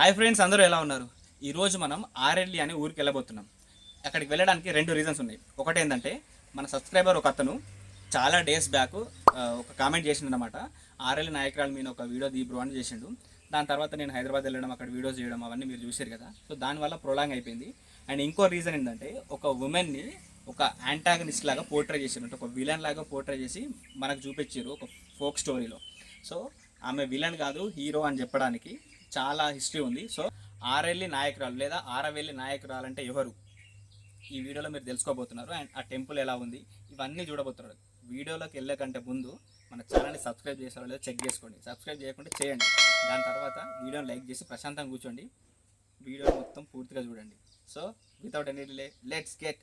Hi friends అందరూ ఎలా ఉన్నారు? ఈరోజు మనం ఆర్ఎల్ఈ అనే ఊరికి వెళ్ళబోతున్నాం. అక్కడికి వెళ్ళడానికి రెండు రీజన్స్ ఉన్నాయి. ఒకటి ఏంటంటే మన సబ్స్క్రైబర్ ఒక అతను చాలా డేస్ బ్యాక్ ఒక కామెంట్ చేసిండు అనమాట ఆర్ఎల్ నాయకురాలు మీద ఒక వీడియో దీ బ్రో అని చేసిండు. దాని తర్వాత నేను హైదరాబాద్ వెళ్ళడం అక్కడ వీడియోస్ చేయడం అవన్నీ మీరు చూసారు కదా. సో దానివల్ల ప్రొలాంగ్ అయిపోయింది. అండ్ ఇంకో రీజన్ ఏంటంటే ఒక ఉమెన్ని ఒక యాంటాగనిస్ట్ లాగా పోర్ట్రే చేసారు అంటే ఒక విలన్ లాగా పోర్ట్రే చేసి మనకు చూపించారు ఒక ఫోక్ స్టోరీలో సో ఆమె విలన్ కాదు హీరో అని చెప్పడానికి చాలా హిస్టరీ ఉంది. సో ఆరెల్లి నాయకురాలు లేదా ఆరవెల్లి నాయకురాలు అంటే ఎవరు? ఈ వీడియోలో మీరు తెలుసుకోబోతున్నారు. అండ్ ఆ టెంపుల్ ఎలా ఉంది? ఇవన్నీ చూడబోతున్నారు. వీడియోలోకి వెళ్ళకంటే ముందు మన ఛానల్ని సబ్స్క్రైబ్ చేసారో లేదో చెక్ చేసుకోండి. సబ్స్క్రైబ్ చేయకుండా చేయండి. దాని తర్వాత వీడియోని లైక్ చేసి ప్రశాంతంగా కూర్చోండి. వీడియో మొత్తం పూర్తిగా చూడండి. So without any delay let's get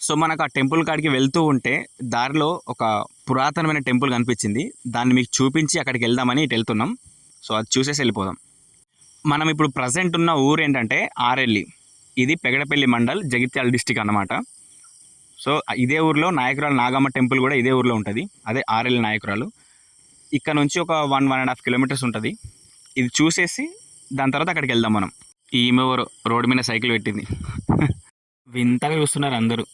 so మనకు ఆ టెంపుల్ కాడికి వెళ్తూ ఉంటే దారిలో ఒక పురాతనమైన టెంపుల్ కనిపించింది. దాన్ని మీకు చూపించి అక్కడికి వెళ్దామని ఇటు వెళ్తున్నాం. సో అది చూసేసి వెళ్ళిపోదాం. మనం ఇప్పుడు ప్రజెంట్ ఉన్న ఊరు ఏంటంటే ఆరెల్లి. ఇది పెగడపల్లి మండల్ జగిత్యాల డిస్టిక్ అన్నమాట. సో ఇదే ఊర్లో నాయకురాలు నాగమ్మ టెంపుల్ కూడా ఇదే ఊర్లో ఉంటుంది. అదే ఆరెల్లి నాయకురాలు. ఇక్కడ నుంచి ఒక one one and half kilometres ఉంటుంది. ఇది చూసేసి దాని తర్వాత అక్కడికి వెళ్దాం మనం. ఈమె ఎవరో రోడ్డు మీద సైకిల్ పెట్టింది. వింతగా చూస్తున్నారు అందరూ.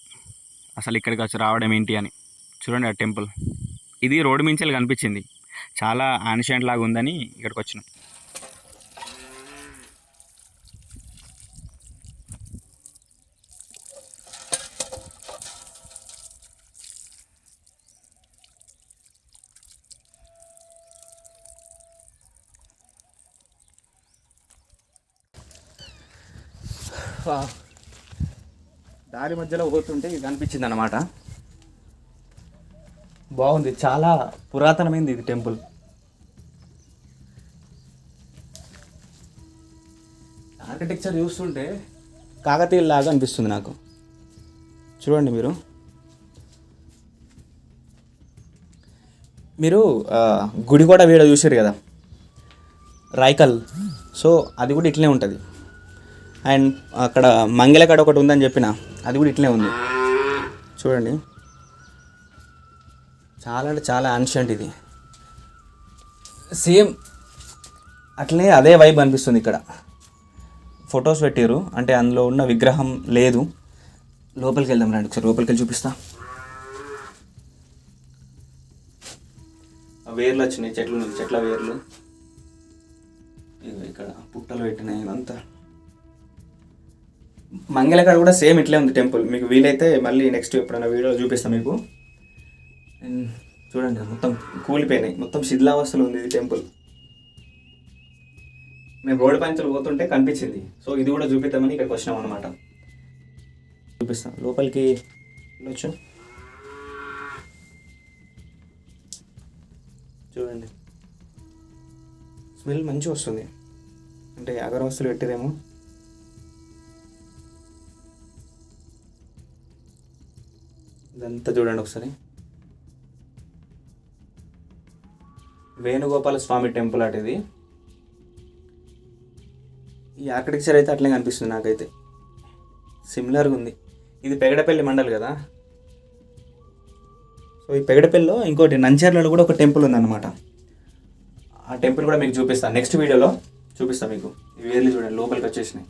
అసలు ఇక్కడికి వచ్చి రావడం ఏంటి అని. చూడండి ఆ టెంపుల్. ఇది రోడ్డు మించెల్ కనిపించింది. చాలా ఆన్షియంట్ లాగా ఉందని ఇక్కడికి వచ్చినాం. దారి మధ్యలో పోతుంటే ఇది కనిపించింది అనమాట బాగుంది చాలా పురాతనమైంది ఇది టెంపుల్. ఆర్కిటెక్చర్ చూస్తుంటే కాకతీయులాగా అనిపిస్తుంది నాకు. చూడండి మీరు. మీరు గుడి కూడా వీడియో చూసారు కదా? రాయకల్. సో అది కూడా ఇట్లే ఉంటుంది. అండ్ అక్కడ మంగళకాడ ఒకటి ఉందని చెప్పిన. అది కూడా ఇట్లే ఉంది. చూడండి. చాలా అంటే చాలా అన్షంట్ ఇది. సేమ్ అట్లనే అదే వైబ్ అనిపిస్తుంది ఇక్కడ. ఫొటోస్ పెట్టారు అంటే అందులో ఉన్న విగ్రహం లేదు. లోపలికి వెళ్దాం రండి ఒకసారి. లోపలికి వెళ్ళి చూపిస్తా. ఆ వేర్లు వచ్చినాయి. చెట్లు చెట్ల వేర్లు. ఇక్కడ పుట్టలు పెట్టినాయి. ఇదంతా మంగళకాడ కూడా సేమ్ ఇట్లే ఉంది టెంపుల్. మీకు వీలైతే మళ్ళీ నెక్స్ట్ ఎప్పుడైనా వీడియో చూపిస్తాను మీకు. అండ్ చూడండి మొత్తం కూలిపోయినాయి. మొత్తం శిథిలావస్థలో ఉంది ఇది టెంపుల్. మేము రోడ్డు పంచులు పోతుంటే కనిపించింది. సో ఇది కూడా చూపిద్దామని ఇక్కడికి వచ్చినాం అనమాట చూపిస్తాం. లోపలికి వెళ్ళొచ్చు. చూడండి. స్మెల్ మంచిగా వస్తుంది. అంటే అగరవస్తులు పెట్టిరేమో. ఇదంతా చూడండి ఒకసారి. వేణుగోపాల స్వామి టెంపుల్ అటు ఇది. ఈ ఆర్కిటెక్చర్ అయితే అట్లే కనిపిస్తుంది నాకైతే. సిమిలర్గా ఉంది. ఇది పెగడపల్లి మండల్ కదా. సో ఈ పెగడపల్లిలో ఇంకోటి నంచర్లలో కూడా ఒక టెంపుల్ ఉందన్నమాట. ఆ టెంపుల్ కూడా మీకు చూపిస్తాను నెక్స్ట్ వీడియోలో చూపిస్తాను మీకు. ఇవి వేర్లు చూడండి లోపలికి వచ్చేసినాయి.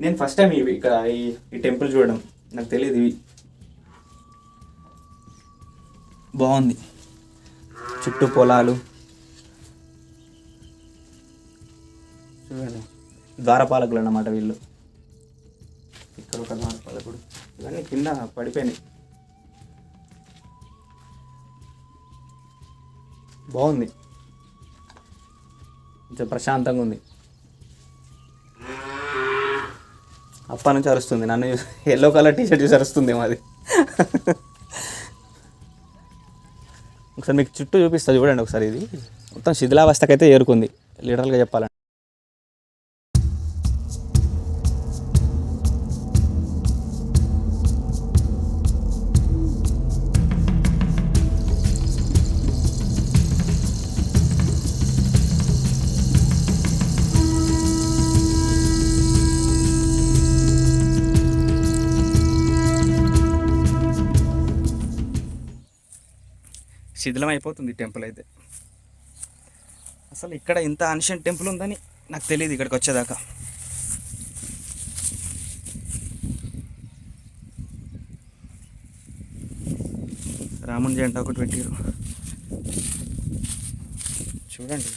నేను ఫస్ట్ టైం ఇవి ఇక్కడ ఈ ఈ టెంపుల్ చూడడం. నాకు తెలియదు ఇవి. బాగుంది. చుట్టూ పొలాలు. చూడండి. ద్వారపాలకులు అన్నమాట వీళ్ళు. ఇక్కడ ఒక ద్వారపాలకుడు. ఇవన్నీ కింద పడిపోయినాయి. బాగుంది. కొంచెం ప్రశాంతంగా ఉంది. అప్ప నుంచి అరుస్తుంది. నన్ను ఎల్లో కలర్ టీ షర్ట్ చూసి అరుస్తుంది మాది ఒకసారి మీకు చుట్టూ చూపిస్తా చూడండి ఒకసారి ఇది. మొత్తం శిథిలావస్థకైతే ఏరుకుంది. లిటరల్గా చెప్పాలంటే. శిథిలం అయిపోతుంది టెంపుల్ అయితే. అసలు ఇక్కడ ఇంత అన్షియన్ టెంపుల్ ఉందని నాకు తెలియదు ఇక్కడికి వచ్చేదాకా. రాముని జంట ఒకటి పెట్టారు చూడండి.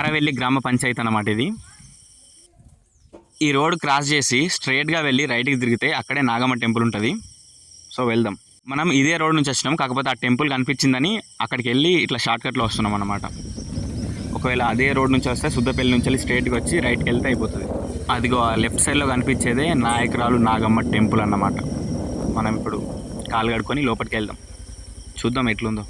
మొత్తం ఆరవెల్లి గ్రామ పంచాయతీ అన్నమాట ఇది. ఈ రోడ్ క్రాస్ చేసి స్ట్రైట్గా వెళ్ళి రైట్కి తిరిగితే అక్కడే నాగమ్మ టెంపుల్ ఉంటుంది. సో వెళ్దాం. మనం ఇదే రోడ్ నుంచి వచ్చినాం కాకపోతే ఆ టెంపుల్ కనిపించిందని అక్కడికి వెళ్ళి ఇట్లా షార్ట్కట్లో వస్తున్నాం అన్నమాట. ఒకవేళ అదే రోడ్ నుంచి వస్తే సుద్దపల్లి నుంచి వెళ్ళి స్ట్రైట్కి వచ్చి రైట్కి వెళ్తే అయిపోతుంది. అదిగో ఆ లెఫ్ట్ సైడ్లో కనిపించేదే నాయకురాలు నాగమ్మ టెంపుల్ అన్నమాట. మనం ఇప్పుడు కాలు కడుక్కొని లోపలికి వెళ్దాం. చూద్దాం ఎట్లుందో.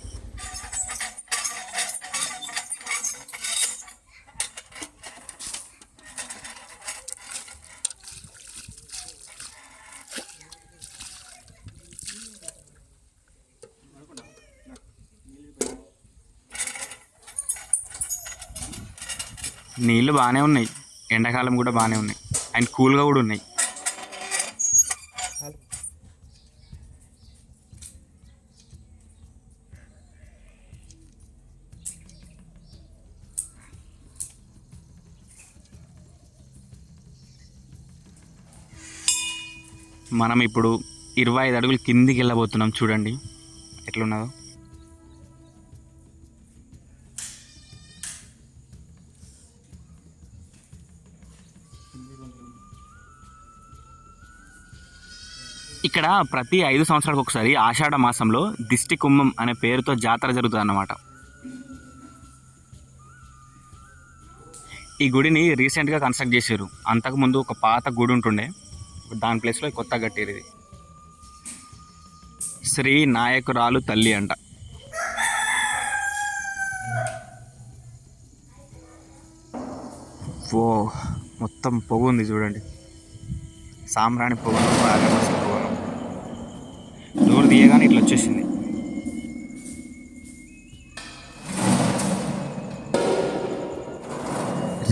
నీళ్ళు బాగానే ఉన్నాయి. ఎండాకాలం కూడా బాగానే ఉన్నాయి. అండ్ కూల్గా కూడా ఉన్నాయి. మనం ఇప్పుడు ఇరవై ఐదు అడుగులు కిందికి వెళ్ళబోతున్నాం. చూడండి. ఎట్లున్నదో. ఇక్కడ ప్రతి ఐదు సంవత్సరాలకు ఒకసారి ఆషాఢ మాసంలో దిష్టి కుంభం అనే పేరుతో జాతర జరుగుతుంది అన్నమాట. ఈ గుడిని రీసెంట్గా కన్స్ట్రక్ట్ చేశారు. అంతకుముందు ఒక పాత గుడి ఉంటుండే. దాని ప్లేస్లో కొత్త కట్టేది. శ్రీ నాయకురాలు తల్లి అంట. ఓ మొత్తం పొగ ఉంది చూడండి. సాంబ్రాణి పొగ అగరబత్తి తీయగానే ఇట్లా వచ్చేసింది.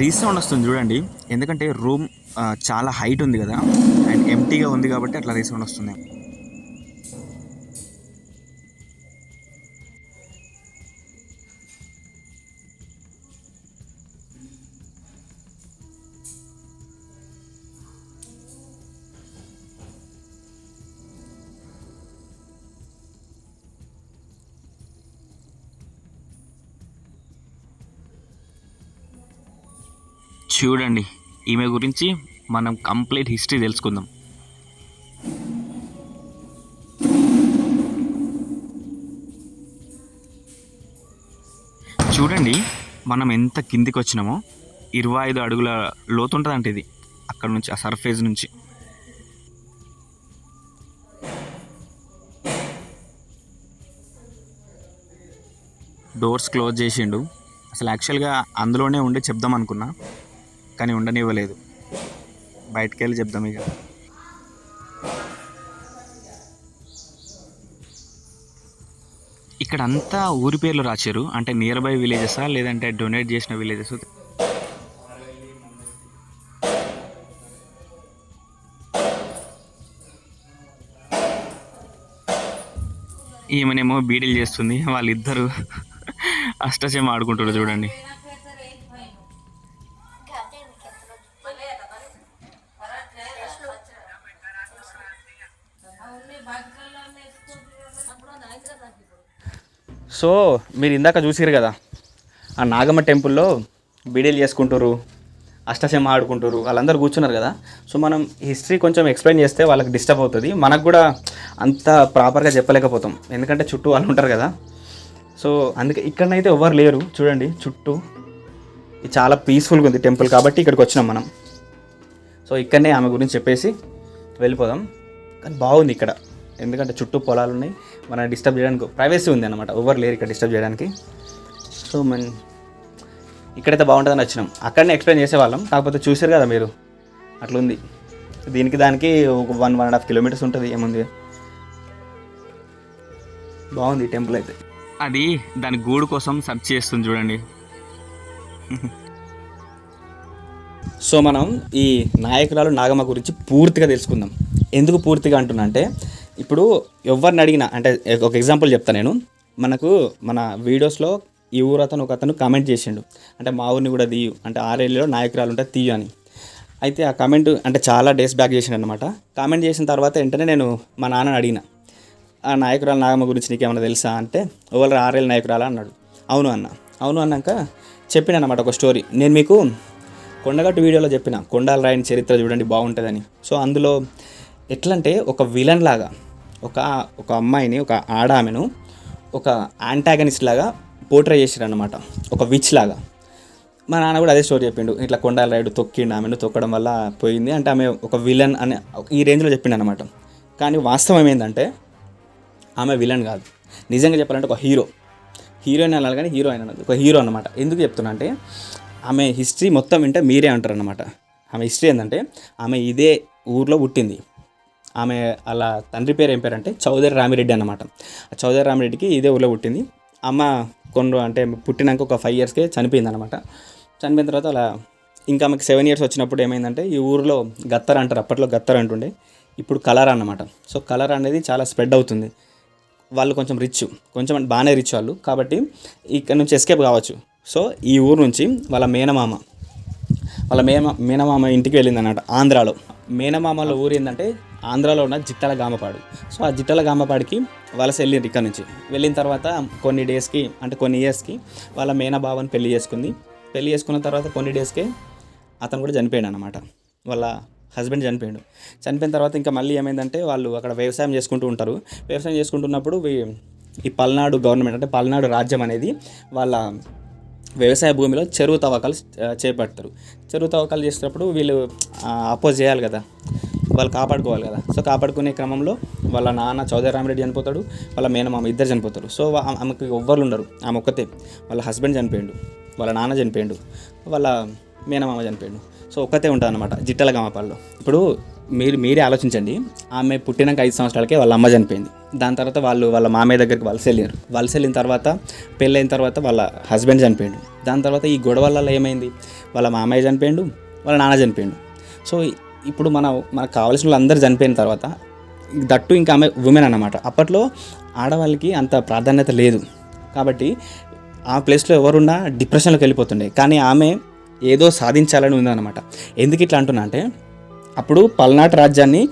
రీసౌండ్ వస్తుంది చూడండి. ఎందుకంటే రూమ్ చాలా హైట్ ఉంది కదా. అండ్ ఎంటీగా ఉంది కాబట్టి అట్లా రీసౌండ్ వస్తుంది. చూడండి. ఈమె గురించి మనం కంప్లీట్ హిస్టరీ తెలుసుకుందాం. చూడండి మనం ఎంత కిందికి వచ్చినామో ఇరవై ఐదు అడుగుల లోతుంటుందంటే ఇది. అక్కడ నుంచి ఆ సర్ఫేస్ నుంచి. డోర్స్ క్లోజ్ చేసిండు. అసలు యాక్చువల్గా అందులోనే ఉండి చెప్దాం అనుకున్నా. కానీ ఉండనివ్వలేదు. బయటికి వెళ్ళి చెప్దాం ఇక. ఇక్కడ అంతా ఊరి పేర్లు రాశారు. అంటే నియర్ బై విలేజెసా లేదంటే డొనేట్ చేసిన విలేజెస్ ఈమెనేమో బీడీలు చేస్తుంది. వాళ్ళిద్దరు అష్టచమ ఆడుకుంటారు చూడండి. సో మీరు ఇందాక చూసిరు కదా ఆ నాగమ్మ టెంపుల్లో బీడీలు చేసుకుంటారు అష్టసింహ ఆడుకుంటారు వాళ్ళందరూ కూర్చున్నారు కదా. సో మనం హిస్టరీ కొంచెం ఎక్స్ప్లెయిన్ చేస్తే వాళ్ళకి డిస్టర్బ్ అవుతుంది. మనకు కూడా అంత ప్రాపర్గా చెప్పలేకపోతాం. ఎందుకంటే చుట్టూ వాళ్ళు ఉంటారు కదా. సో అందుకే ఇక్కడనైతే ఎవరు లేరు. చూడండి చుట్టూ ఇది చాలా పీస్ఫుల్గా ఉంది టెంపుల్ కాబట్టి ఇక్కడికి వచ్చినాం మనం. సో ఇక్కడనే ఆమె గురించి చెప్పేసి వెళ్ళిపోదాం. కానీ బాగుంది ఇక్కడ. ఎందుకంటే చుట్టూ పొలాలు ఉన్నాయి. మన డిస్టర్బ్ చేయడానికి ప్రైవసీ ఉంది అనమాట ఎవరు లేరు ఇక్కడ డిస్టర్బ్ చేయడానికి. సో మన ఇక్కడైతే బాగుంటుందని వచ్చినాం. అక్కడనే ఎక్స్ప్లెయిన్ చేసేవాళ్ళం. కాకపోతే చూసారు కదా మీరు? అట్లా ఉంది దీనికి దానికి ఒక one one and half kilometres ఉంటుంది ఏముంది? బాగుంది టెంపుల్ అయితే. అది దాని గూడు కోసం సెర్చ్ చేస్తుంది చూడండి. సో మనం ఈ నాయకురాలు నాగమ్మ గురించి పూర్తిగా తెలుసుకుందాం. ఎందుకు పూర్తిగా అంటున్నా అంటే ఇప్పుడు ఎవరిని అడిగినా అంటే ఒక ఎగ్జాంపుల్ చెప్తాను నేను. మనకు మన వీడియోస్లో ఈ ఊరు అతను ఒక అతను కామెంట్ చేసిండు. అంటే మా ఊరిని కూడా తీయు అంటే ఆరేళ్ళలో నాయకురాలు ఉంటే తీయు అని. అయితే ఆ కామెంట్ అంటే చాలా డేస్ బ్యాక్ చేసిండు అనమాట కామెంట్ చేసిన తర్వాత వెంటనే నేను మా నాన్నని అడిగిన. ఆ నాయకురాలు నాగమ్మ గురించి నీకేమైనా తెలుసా? అంటే ఎవరు ఆరేళ్ళ నాయకురాలా? అన్నాడు. అవును అన్న. అవును అన్నాక చెప్పిన అనమాట ఒక స్టోరీ నేను మీకు కొండగట్టు వీడియోలో చెప్పిన కొండాల రాయని చరిత్ర చూడండి బాగుంటుందని. సో అందులో ఎట్లంటే ఒక విలన్ లాగా ఒక ఒక అమ్మాయిని ఒక ఆడ ఆమెను ఒక యాంటాగనిస్ట్ లాగా పోర్ట్రే చేసారు అనమాట ఒక విచ్ లాగా. మా నాన్న కూడా అదే స్టోరీ చెప్పిండు. ఇట్లా కొండాల రైడ్ తొక్కిండు ఆమెను తొక్కడం వల్ల పోయింది అంటే ఆమె ఒక విలన్ అనే ఈ రేంజ్లో చెప్పిండు అనమాట కానీ వాస్తవం ఏంటంటే ఆమె విలన్ కాదు. నిజంగా చెప్పాలంటే ఒక హీరో హీరోయిన్ అనాలి కానీ హీరో అయిన ఒక హీరో అనమాట ఎందుకు చెప్తున్నా అంటే ఆమె హిస్టరీ మొత్తం వింటే మీరే అంటారు అనమాట ఆమె హిస్టరీ ఏంటంటే ఆమె ఇదే ఊర్లో పుట్టింది. ఆమె అలా తండ్రి పేరు ఏం పేరు అంటే చౌదరి రామిరెడ్డి అనమాట ఆ చౌదరి రామిరెడ్డికి ఇదే ఊర్లో పుట్టింది. అమ్మ కొన్ని అంటే పుట్టినాక ఒక ఫైవ్ ఇయర్స్కే చనిపోయింది అనమాట చనిపోయిన తర్వాత అలా ఇంకా ఆమెకు సెవెన్ ఇయర్స్ వచ్చినప్పుడు ఏమైందంటే ఈ ఊరిలో గత్తర్ అంటారు అప్పట్లో గత్తర్ అంటుండే. ఇప్పుడు కలర్ అన్నమాట. సో కలర్ అనేది చాలా స్ప్రెడ్ అవుతుంది. వాళ్ళు కొంచెం రిచ్ కొంచెం అంటే బాగానే రిచ్ వాళ్ళు. కాబట్టి ఇక్కడ నుంచి ఎస్కేప్ కావచ్చు. సో ఈ ఊరు నుంచి వాళ్ళ మేనమామ వాళ్ళ మేన మేనమామ ఇంటికి వెళ్ళింది అన్నమాట ఆంధ్రాలో. మేనమామల ఊరు ఏంటంటే ఆంధ్రాలో ఉన్న జిట్టల గామపాడు. సో ఆ జిట్టల గామపాడికి వలస వెళ్ళింది ఇక్కడ నుంచి. వెళ్ళిన తర్వాత కొన్ని డేస్కి అంటే కొన్ని ఇయర్స్కి వాళ్ళ మేనబావని పెళ్ళి చేసుకుంది. పెళ్ళి చేసుకున్న తర్వాత కొన్ని డేస్కే అతను కూడా చనిపోయాడు అనమాట వాళ్ళ హస్బెండ్ చనిపోయాడు. చనిపోయిన తర్వాత ఇంకా మళ్ళీ ఏమైందంటే వాళ్ళు అక్కడ వ్యవసాయం చేసుకుంటూ ఉంటారు. వ్యవసాయం చేసుకుంటున్నప్పుడు ఈ పల్నాడు గవర్నమెంట్ అంటే పల్నాడు రాజ్యం అనేది వాళ్ళ వ్యవసాయ భూమిలో చెరువు తవ్వకాలు చేపడతారు. చెరువు తవ్వకాలు చేసినప్పుడు వీళ్ళు అపోజ్ చేయాలి కదా. వాళ్ళు కాపాడుకోవాలి కదా. సో కాపాడుకునే క్రమంలో వాళ్ళ నాన్న చౌదరి రామిరెడ్డి చనిపోతాడు వాళ్ళ మేనమామ ఇద్దరు చనిపోతారు. సో ఆమెకు ఆమెకి ఎవ్వరు ఉండరు. ఆమె ఒక్కతే. వాళ్ళ హస్బెండ్ చనిపోయిండు వాళ్ళ నాన్న చనిపోయిండు వాళ్ళ మేనమామ చనిపోయిండు. సో ఒక్కతే ఉంటుంది అనమాట జిట్టల గమపాల్లో. ఇప్పుడు మీరు మీరే ఆలోచించండి. ఆమె పుట్టినాక ఐదు సంవత్సరాలకే వాళ్ళ అమ్మ చనిపోయింది. దాని తర్వాత వాళ్ళు వాళ్ళ మామయ్య దగ్గరికి వలస వెళ్ళారు వలస వెళ్ళిన తర్వాత పెళ్ళైన తర్వాత వాళ్ళ హస్బెండ్ చనిపోయిండు. దాని తర్వాత ఈ గొడవలలో ఏమైంది? వాళ్ళ మామయ్య చనిపోయిండు వాళ్ళ నాన్న చనిపోయిండు. సో ఇప్పుడు మన మనకు కావాల్సిన వాళ్ళందరూ చనిపోయిన తర్వాత దట్టు ఇంకా ఆమె ఉమెన్ అన్నమాట. అప్పట్లో ఆడవాళ్ళకి అంత ప్రాధాన్యత లేదు. కాబట్టి ఆ ప్లేస్లో ఎవరున్నా డిప్రెషన్లోకి వెళ్ళిపోతుండే. కానీ ఆమె ఏదో సాధించాలని ఉందన్నమాట. ఎందుకు ఇట్లా అంటున్నా అంటే అప్పుడు పల్నాటి రాజ్యాన్ని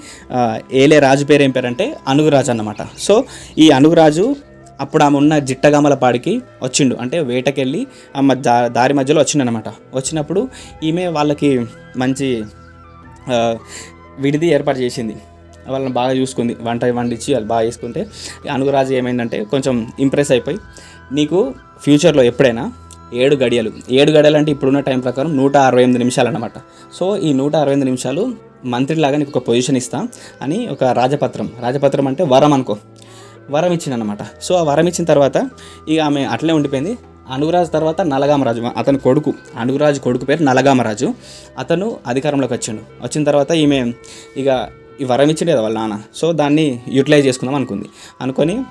ఏలే రాజు పేరు ఏం పేరంటే అనుగురాజు అన్నమాట. సో ఈ అనుగురాజు అప్పుడు ఆమె ఉన్న జిట్టగామలపాడికి వచ్చిండు. అంటే వేటకెళ్ళి ఆమె దారి మధ్యలో వచ్చిండనమాట వచ్చినప్పుడు ఈమె వాళ్ళకి మంచి విడిది ఏర్పాటు చేసింది. వాళ్ళని బాగా చూసుకుంది. వంట వండించి వాళ్ళు బాగా చేసుకుంటే అనుగరాజు అనుగురాజు ఏమైందంటే కొంచెం ఇంప్రెస్ అయిపోయి నీకు ఫ్యూచర్లో ఎప్పుడైనా ఏడు గడియలు ఏడు గడియలు అంటే ఇప్పుడున్న టైం ప్రకారం నూట అరవై ఎనిమిది నిమిషాలు అనమాట సో ఈ నూట అరవై ఎనిమిది నిమిషాలు మంత్రిలాగా నీకు ఒక పొజిషన్ ఇస్తా అని ఒక రాజపత్రం రాజపత్రం అంటే వరం అనుకో వరం ఇచ్చిందనమాట సో ఆ వరం ఇచ్చిన తర్వాత ఇక ఆమె అట్లే ఉండిపోయింది. అనురాజ్ తర్వాత నలగామరాజు అతని కొడుకు అనురాజ్ కొడుకు పేరు నలగామరాజు. అతను అధికారంలోకి వచ్చిండు. వచ్చిన తర్వాత ఈమె ఇక ఈ వరం ఇచ్చిండు కదా వాళ్ళ నాన్న. సో దాన్ని యూటిలైజ్ చేసుకుందాం అనుకుంది. అనుకొని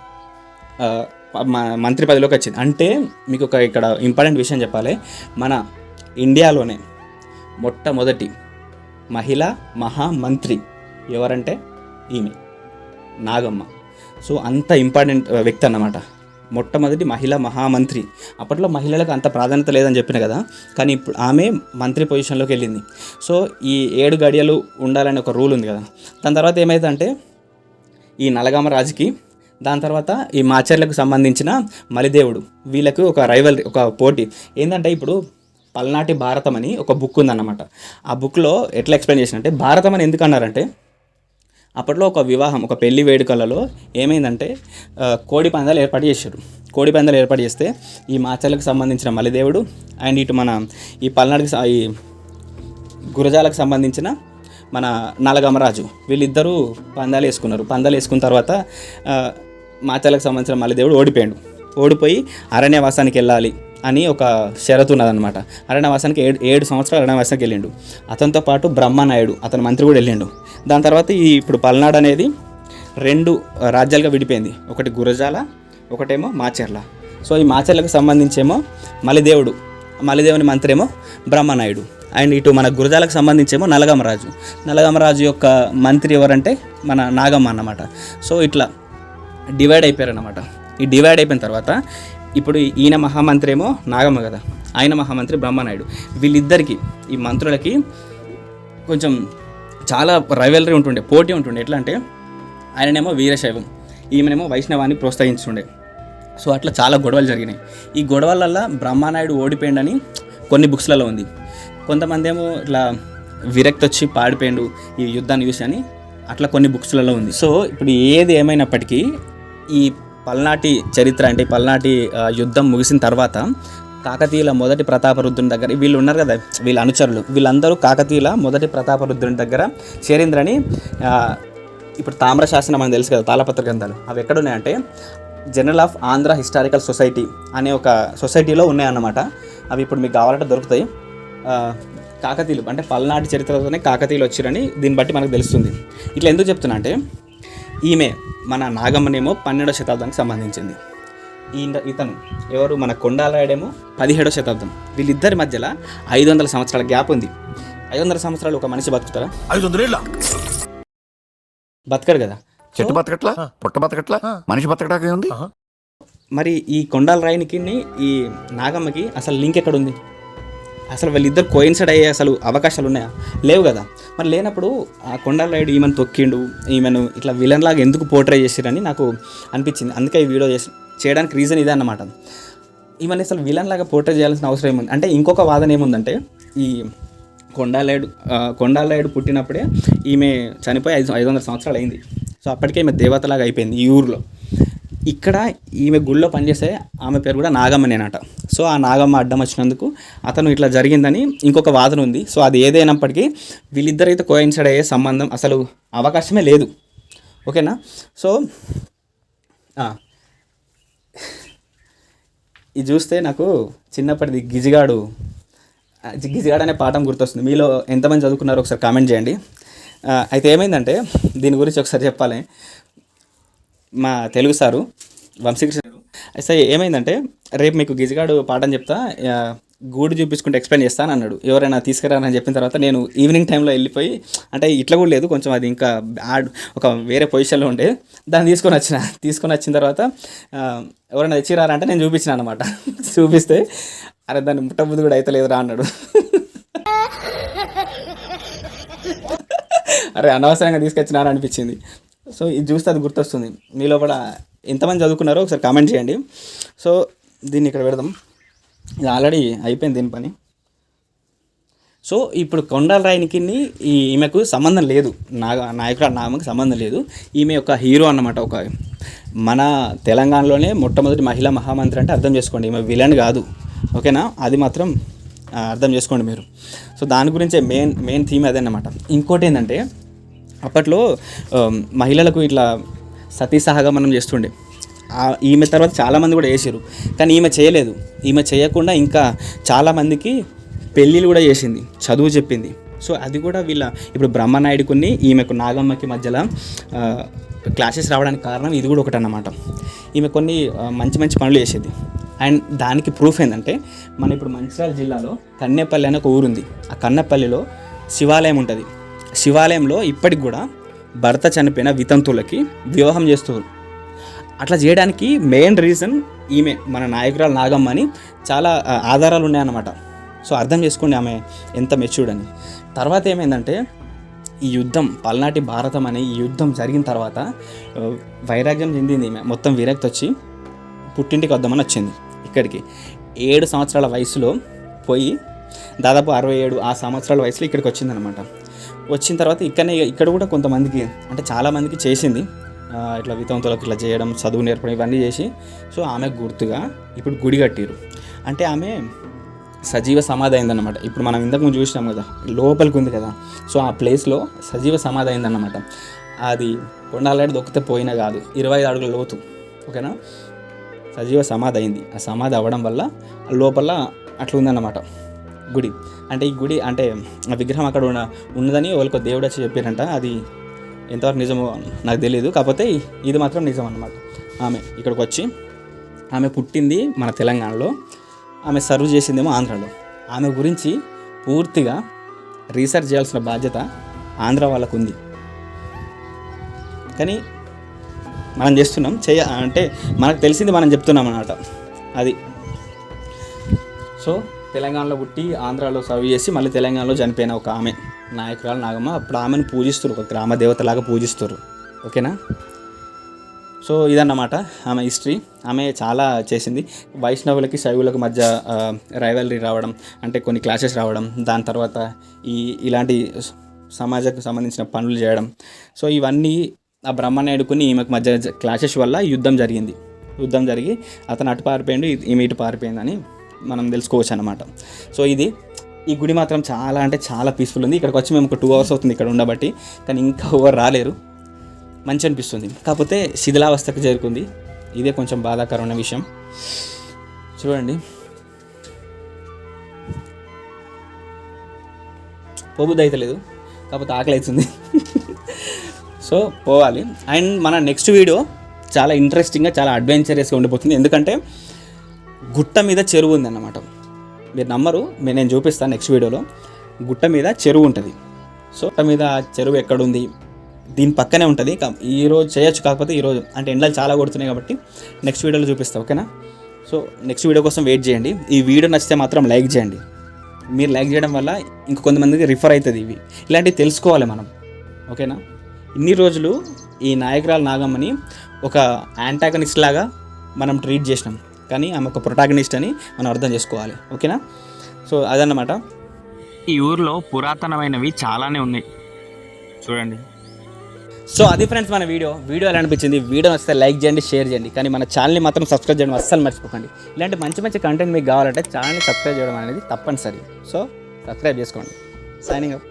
మ- మంత్రి పదవిలోకి వచ్చింది. అంటే మీకు ఒక ఇక్కడ ఇంపార్టెంట్ విషయం చెప్పాలి. మన ఇండియాలోనే మొట్టమొదటి మహిళ మహామంత్రి ఎవరంటే ఈమె నాగమ్మ. సో అంత ఇంపార్టెంట్ వ్యక్తి అన్నమాట. మొట్టమొదటి మహిళా మహామంత్రి. అప్పట్లో మహిళలకు అంత ప్రాధాన్యత లేదని చెప్పిన కదా. కానీ ఇప్పుడు ఆమె మంత్రి పొజిషన్లోకి వెళ్ళింది. సో ఈ ఏడు గడియలు ఉండాలని ఒక రూల్ ఉంది కదా. దాని తర్వాత ఏమైందంటే ఈ నలగామ రాజుకి దాని తర్వాత ఈ మాచర్లకు సంబంధించిన మలిదేవుడు. వీళ్ళకు ఒక రైవల్ ఒక పోటీ. ఏంటంటే ఇప్పుడు పల్నాటి భారతం అని ఒక బుక్ ఉందన్నమాట. ఆ బుక్లో ఎట్లా ఎక్స్ప్లెయిన్ చేసినంటే భారతం అని ఎందుకు అన్నారంటే అప్పట్లో ఒక వివాహం ఒక పెళ్ళి వేడుకలలో ఏమైందంటే కోడి పందాలు ఏర్పాటు చేశారు. కోడి పందాలు ఏర్పాటు చేస్తే ఈ మాచర్లకు సంబంధించిన మలిదేవుడు అండ్ ఇటు మన ఈ పల్నాడుకి ఈ గురజాలకు సంబంధించిన మన నలగమరాజు వీళ్ళిద్దరూ పందాలు వేసుకున్నారు. పందాలు వేసుకున్న తర్వాత మాచర్లకు సంబంధించిన మలిదేవుడు ఓడిపోయాడు. ఓడిపోయి అరణ్యవాసానికి వెళ్ళాలి. అని ఒక షరతు ఉన్నదనమాట అరణ్యవాసానికి ఏడు ఏడు సంవత్సరాలు అరణ్యవాసానికి వెళ్ళిండు. అతనితో పాటు బ్రహ్మనాయుడు అతని మంత్రి కూడా వెళ్ళిండు. దాని తర్వాత ఈ ఇప్పుడు పల్నాడు అనేది రెండు రాజ్యాలుగా విడిపోయింది. ఒకటి గురజాల ఒకటేమో మాచర్ల. సో ఈ మాచర్లకు సంబంధించేమో మలిదేవుడు మలిదేవుని మంత్రి ఏమో బ్రహ్మనాయుడు. అండ్ ఇటు మన గురజాలకు సంబంధించేమో నలగమరాజు. నలగమరాజు యొక్క మంత్రి ఎవరంటే మన నాగమ్మ అన్నమాట. సో ఇట్లా డివైడ్ అయిపోయారన్నమాట. ఈ డివైడ్ అయిపోయిన తర్వాత ఇప్పుడు ఈయన మహామంత్రి ఏమో నాగమ్మ కదా. ఆయన మహామంత్రి బ్రహ్మనాయుడు. వీళ్ళిద్దరికి ఈ మంత్రులకి కొంచెం చాలా రైవలరీ ఉంటుండే పోటీ ఉంటుండే. ఎట్లా అంటే ఆయననేమో వీరశైవం ఈమెనేమో వైష్ణవాన్ని ప్రోత్సహించుండే. సో అట్లా చాలా గొడవలు జరిగినాయి. ఈ గొడవలల్లో బ్రహ్మానాయుడు ఓడిపోయిండని కొన్ని బుక్స్లలో ఉంది. కొంతమంది ఏమో ఇట్లా విరక్తి వచ్చి పాడిపోయిండు ఈ యుద్ధాన్ని చూసి అని అట్లా కొన్ని బుక్స్లలో ఉంది. సో ఇప్పుడు ఏది ఏమైనప్పటికీ ఈ పల్నాటి చరిత్ర అంటే పల్నాటి యుద్ధం ముగిసిన తర్వాత కాకతీయుల మొదటి ప్రతాపరుద్రుని దగ్గర వీళ్ళు ఉన్నారు కదా వీళ్ళ అనుచరులు వీళ్ళందరూ కాకతీయుల మొదటి ప్రతాపరుద్రుని దగ్గర చేరింద్రని ఇప్పుడు తామ్ర శాసనం అని తెలుసు కదా తాళపత్ర గ్రంథాలు. అవి ఎక్కడున్నాయంటే journal of Andhra historical society అనే ఒక సొసైటీలో ఉన్నాయన్నమాట. అవి ఇప్పుడు మీకు కావాలంటే దొరుకుతాయి. కాకతీయులు అంటే పల్నాటి చరిత్రతోనే కాకతీయులు వచ్చిరని దీన్ని బట్టి మనకు తెలుస్తుంది. ఇట్లా ఎందుకు చెప్తున్నా అంటే ఈమె మన నాగమ్మనేమో పన్నెండవ శతాబ్దానికి సంబంధించింది. ఈ ఇతను ఎవరు? మన కొండాలరాయుడేమో పదిహేడవ శతాబ్దం. వీళ్ళిద్దరి మధ్యలో ఐదు వందల సంవత్సరాల గ్యాప్ ఉంది. ఐదు వందల సంవత్సరాలు ఒక మనిషి బతుకుతారా? ఐదు వందలేళ్ళ బతకడు కదా. చెట్టు బతకట్లా? పుట్ట బతకట్లా? మనిషి బతకటాకే ఉంది మరి ఈ కొండాల రాయినికి ఈ నాగమ్మకి అసలు లింక్ ఎక్కడ ఉంది అసలు వీళ్ళిద్దరు కోయిన్సైడ్ అయ్యే అసలు అవకాశాలు ఉన్నాయా? లేవు కదా. మరి లేనప్పుడు ఆ కొండలరాయుడు ఈమెను తొక్కిండు ఈమెను ఇట్లా విలన్ లాగా ఎందుకు పోర్ట్రే చేసిరని నాకు అనిపించింది. అందుకే ఈ వీడియో చేసి చేయడానికి రీజన్ ఇదే అన్నమాట. ఈమెను అసలు విలన్ లాగా పోర్ట్రే చేయాల్సిన అవసరం ఏముంది? అంటే ఇంకొక వాదన ఏముందంటే ఈ కొండాలయుడు ఆ, కొండాలయుడు పుట్టినప్పుడే ఈమె చనిపోయి ఐదు ఐదు వందల సంవత్సరాలు అయింది. సో అప్పటికే ఈమె దేవతలాగా అయిపోయింది ఈ ఊరిలో. ఇక్కడ ఈమె గుళ్ళో పనిచేసే ఆమె పేరు కూడా నాగమ్మనేనట. సో ఆ నాగమ్మ అడ్డం వచ్చినందుకు అతను ఇట్లా జరిగిందని ఇంకొక వాదన ఉంది. సో అది ఏదైనప్పటికీ వీళ్ళిద్దరైతే కోయిన్సైడ్ అయ్యే సంబంధం అసలు అవకాశమే లేదు. ఓకేనా? సో ఇది చూస్తే నాకు చిన్నప్పటిది గిజిగాడు గిజిగాడు అనే పాఠం గుర్తొస్తుంది. మీలో ఎంతమంది చదువుకున్నారో ఒకసారి కామెంట్ చేయండి. అయితే ఏమైందంటే దీని గురించి ఒకసారి చెప్పాలి. మా తెలుగు సారు వంశీకృష్ణ అయితే ఏమైందంటే రేపు మీకు గిజిగాడు పాఠం చెప్తా గూడు చూపించుకుంటే ఎక్స్ప్లెయిన్ చేస్తాను అన్నాడు. ఎవరైనా తీసుకురానని చెప్పిన తర్వాత నేను ఈవినింగ్ టైంలో వెళ్ళిపోయి అంటే ఇట్లా కూడా లేదు కొంచెం అది ఇంకా బ్యాడ్ ఒక వేరే పొజిషన్లో ఉండే దాన్ని తీసుకొని వచ్చిన. తీసుకొని వచ్చిన తర్వాత ఎవరైనా తెచ్చిరారంటే నేను చూపించిన అనమాట చూపిస్తే అరే దాన్ని ముట్టబుద్ధి కూడా అయితే అన్నాడు. అరే అనవసరంగా తీసుకొచ్చినారా అనిపించింది. సో ఇది చూస్తే అది గుర్తొస్తుంది. మీలో కూడా ఎంతమంది చదువుకున్నారో ఒకసారి కామెంట్ చేయండి. సో దీన్ని ఇక్కడ పెడదాం. ఇది ఆల్రెడీ అయిపోయింది దీని పని. సో ఇప్పుడు కొండాల రాయనికి ఈ ఈమెకు సంబంధం లేదు. నా నాయకుడు నామకు సంబంధం లేదు. ఈమె ఒక హీరో అన్నమాట ఒక మన తెలంగాణలోనే మొట్టమొదటి మహిళా మహామంత్రి అంటే అర్థం చేసుకోండి. ఈమె విలన్ కాదు. ఓకేనా? అది మాత్రం అర్థం చేసుకోండి మీరు. సో దాని గురించే మెయిన్ మెయిన్ థీమ్ అదే అన్నమాట ఇంకోటి ఏంటంటే అప్పట్లో మహిళలకు ఇట్లా సతీ సహగమనం చేస్తుండే ఈమె తర్వాత చాలామంది కూడా చేసారు కానీ ఈమె చేయలేదు. ఈమె చేయకుండా ఇంకా చాలామందికి పెళ్ళిళ్ళు కూడా చేసింది. చదువు చెప్పింది. సో అది కూడా వీళ్ళ ఇప్పుడు బ్రహ్మనాయుడుకుని ఈమెకు నాగమ్మకి మధ్యలో క్లాసెస్ రావడానికి కారణం ఇది కూడా ఒకటి అన్నమాట ఈమె కొన్ని మంచి మంచి పనులు చేసేది. అండ్ దానికి ప్రూఫ్ ఏంటంటే మన ఇప్పుడు మంచిర్యాల జిల్లాలో కన్నెపల్లి అనే ఒక ఊరుంది. ఆ కన్నెపల్లిలో శివాలయం ఉంటుంది. శివాలయంలో ఇప్పటికి కూడా భర్త చనిపోయిన వితంతువులకి వివాహం చేస్తారు అట్లా చేయడానికి మెయిన్ రీజన్ ఈమె మన నాయకురాలు నాగమ్మ అని చాలా ఆధారాలు ఉన్నాయన్నమాట. సో అర్థం చేసుకోండి ఆమె ఎంత మెచ్యూర్డ్ అని. తర్వాత ఏమైందంటే ఈ యుద్ధం పల్నాటి భారతం అనే ఈ యుద్ధం జరిగిన తర్వాత వైరాగ్యం చెందింది ఈమె. మొత్తం విరక్తి వచ్చి పుట్టింటికి వద్దామని వచ్చింది ఇక్కడికి. ఏడు సంవత్సరాల వయసులో పోయి దాదాపు అరవై ఏడు ఆ సంవత్సరాల వయసులో ఇక్కడికి వచ్చిందనమాట వచ్చిన తర్వాత ఇక్కడనే ఇక్కడ కూడా కొంతమందికి అంటే చాలామందికి చేసింది. ఇట్లా వితంతులకు ఇట్లా చేయడం చదువు నేర్పడం ఇవన్నీ చేసి సో ఆమె గుర్తుగా ఇప్పుడు గుడి కట్టిరు. అంటే ఆమె సజీవ సమాధి అయిందన్నమాట. ఇప్పుడు మనం ఇంతకు ముందు చూసినాం కదా లోపలికి ఉంది కదా సో ఆ ప్లేస్లో సజీవ సమాధి అయిందన్నమాట. అది కొండాలటి దొక్కితే పోయినా కాదు ఇరవై ఐదు అడుగుల లోతు ఓకేనా? సజీవ సమాధి అయింది. ఆ సమాధి అవ్వడం వల్ల లోపల అట్లా ఉందన్నమాట గుడి. అంటే ఈ గుడి అంటే ఆ విగ్రహం అక్కడ ఉన్న ఉన్నదని వాళ్ళకి దేవుడు వచ్చి చెప్పారంట. అది ఎంతవరకు నిజమో నాకు తెలియదు కాకపోతే ఇది మాత్రం నిజం అన్నమాట. ఆమె ఇక్కడికి వచ్చి ఆమె పుట్టింది మన తెలంగాణలో. ఆమె సర్వ్ చేసిందేమో ఆంధ్రలో. ఆమె గురించి పూర్తిగా రీసెర్చ్ చేయాల్సిన బాధ్యత ఆంధ్ర వాళ్ళకు ఉంది. కానీ మనం చేస్తున్నాం. చేయ అంటే మనకు తెలిసింది మనం చెప్తున్నాం అన్నమాట. అది. సో తెలంగాణలో పుట్టి ఆంధ్రాలో సర్వ్ చేసి మళ్ళీ తెలంగాణలో చనిపోయిన ఒక ఆమె నాయకురాలు నాగమ్మ. అప్పుడు ఆమెను పూజిస్తారు ఒక గ్రామ దేవతలాగా పూజిస్తారు ఓకేనా? సో ఇదన్నమాట ఆమె హిస్టరీ. ఆమె చాలా చేసింది. వైష్ణవులకి శైవులకు మధ్య రైవలరీ రావడం అంటే కొన్ని క్లాసెస్ రావడం దాని తర్వాత ఈ ఇలాంటి స- సమాజానికి సంబంధించిన పనులు చేయడం. సో ఇవన్నీ ఆ బ్రహ్మనాయుడుకుని ఈమెకు మధ్య క్లాసెస్ వల్ల యుద్ధం జరిగింది. యుద్ధం జరిగి అతను అటు పారిపోయిండు ఈమె ఇటు పారిపోయిందని మనం తెలుసుకోవచ్చు అనమాట సో ఇది ఈ గుడి మాత్రం చాలా అంటే చాలా పీస్ఫుల్ ఉంది. ఇక్కడికి వచ్చి మేము ఒక టూ అవర్స్ అవుతుంది ఇక్కడ ఉండబట్టి. కానీ ఇంకా ఎవరు రాలేరు. మంచి అనిపిస్తుంది. కాకపోతే శిథిలావస్థకు చేరుకుంది. ఇదే కొంచెం బాధాకరమైన విషయం. చూడండి. పోబుద్ది అయితే కాకపోతే ఆకలి అవుతుంది సో పోవాలి. అండ్ మన నెక్స్ట్ వీడియో చాలా ఇంట్రెస్టింగ్గా చాలా అడ్వెంచరస్గా ఉండిపోతుంది. ఎందుకంటే గుట్ట మీద చెరువు ఉందన్నమాట. మీరు నమ్మరు మీరు నేను చూపిస్తాను నెక్స్ట్ వీడియోలో. గుట్ట మీద చెరువు ఉంటుంది. సో గుట్ట మీద చెరువు ఎక్కడుంది? దీని పక్కనే ఉంటుంది. ఈరోజు చేయొచ్చు కాకపోతే ఈరోజు అంటే ఎండలు చాలా కొడుతున్నాయి కాబట్టి నెక్స్ట్ వీడియోలో చూపిస్తా ఓకేనా? సో నెక్స్ట్ వీడియో కోసం వెయిట్ చేయండి. ఈ వీడియో నచ్చితే మాత్రం లైక్ చేయండి. మీరు లైక్ చేయడం వల్ల ఇంకొంతమందికి రిఫర్ అవుతుంది ఇవి. ఇలాంటివి తెలుసుకోవాలి మనం ఓకేనా? ఇన్ని రోజులు ఈ నాయకురాలు నాగమ్మని ఒక యాంటాగనిస్ట్ లాగా మనం ట్రీట్ చేసినాం. కానీ ఆమె ఒక ప్రొటాగనిస్ట్ అని మనం అర్థం చేసుకోవాలి. ఓకేనా? సో అదన్నమాట. ఈ ఊర్లో పురాతనమైనవి చాలానే ఉన్నాయి. చూడండి. సో అది ఫ్రెండ్స్ మన వీడియో. వీడియో ఎలా అనిపించింది? వీడియో నచ్చితే లైక్ చేయండి షేర్ చేయండి. కానీ మన ఛానల్ని మాత్రం సబ్స్క్రైబ్ చేయడం అస్సలు మర్చిపోకండి. ఇలాంటి మంచి మంచి కంటెంట్ మీకు కావాలంటే ఛానల్ని సబ్స్క్రైబ్ చేయడం అనేది తప్పనిసరి. సో సబ్స్క్రైబ్ చేసుకోండి. Signing up